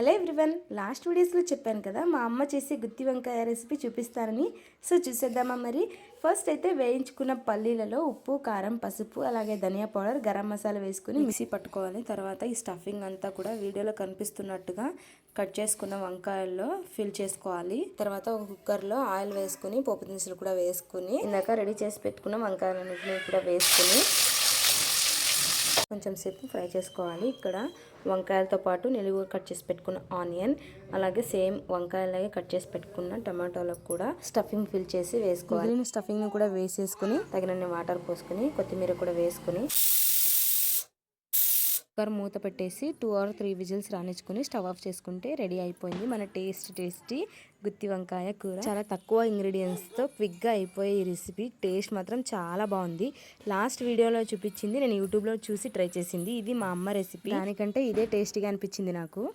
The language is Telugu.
హలో ఎవ్రీవన్ లాస్ట్ వీడియోస్లో చెప్పాను కదా మా అమ్మ చేసే గుత్తి వంకాయ రెసిపీ చూపిస్తారని సో చూసేద్దామా మరి? ఫస్ట్ అయితే వేయించుకున్న పల్లీలలో ఉప్పు కారం పసుపు అలాగే ధనియా పౌడర్ గరం మసాలా వేసుకుని మిక్సీ పట్టుకోవాలి. తర్వాత ఈ స్టఫింగ్ అంతా కూడా వీడియోలో కనిపిస్తున్నట్టుగా కట్ చేసుకున్న వంకాయల్లో ఫిల్ చేసుకోవాలి. తర్వాత ఒక కుక్కర్లో ఆయిల్ వేసుకుని పోపు దినుసులు కూడా వేసుకుని ఇందాక రెడీ చేసి పెట్టుకున్న వంకాయలన్నింటినీ కూడా వేసుకుని కొంచెం సేపు ఫ్రై చేసుకోవాలి. ఇక్కడ వంకాయలతో పాటు నిలువు కట్ చేసి పెట్టుకున్న ఆనియన్ అలాగే సేమ్ వంకాయలాగే కట్ చేసి పెట్టుకున్న టమాటోలకు కూడా స్టఫింగ్ ఫిల్ చేసి వేసుకోవాలి. స్టఫింగ్ కూడా వేసేసుకుని తగినన్ని వాటర్ పోసుకుని కొత్తిమీర కూడా వేసుకుని కుక్కర్ మూత పెట్టేసి టూ ఆర్ త్రీ విజిల్స్ రానిచ్చుకుని స్టవ్ ఆఫ్ చేసుకుంటే రెడీ అయిపోయింది. మన టేస్ట్ టేస్టీ గుత్తి వంకాయ కూర. చాలా తక్కువ ఇంగ్రీడియంట్స్తో క్విక్గా అయిపోయే ఈ రెసిపీ. టేస్ట్ మాత్రం చాలా బాగుంది. లాస్ట్ వీడియోలో చూపించింది నేను యూట్యూబ్లో చూసి ట్రై చేసింది. ఇది మా అమ్మ రెసిపీ. దానికంటే ఇదే టేస్టీగా అనిపించింది నాకు.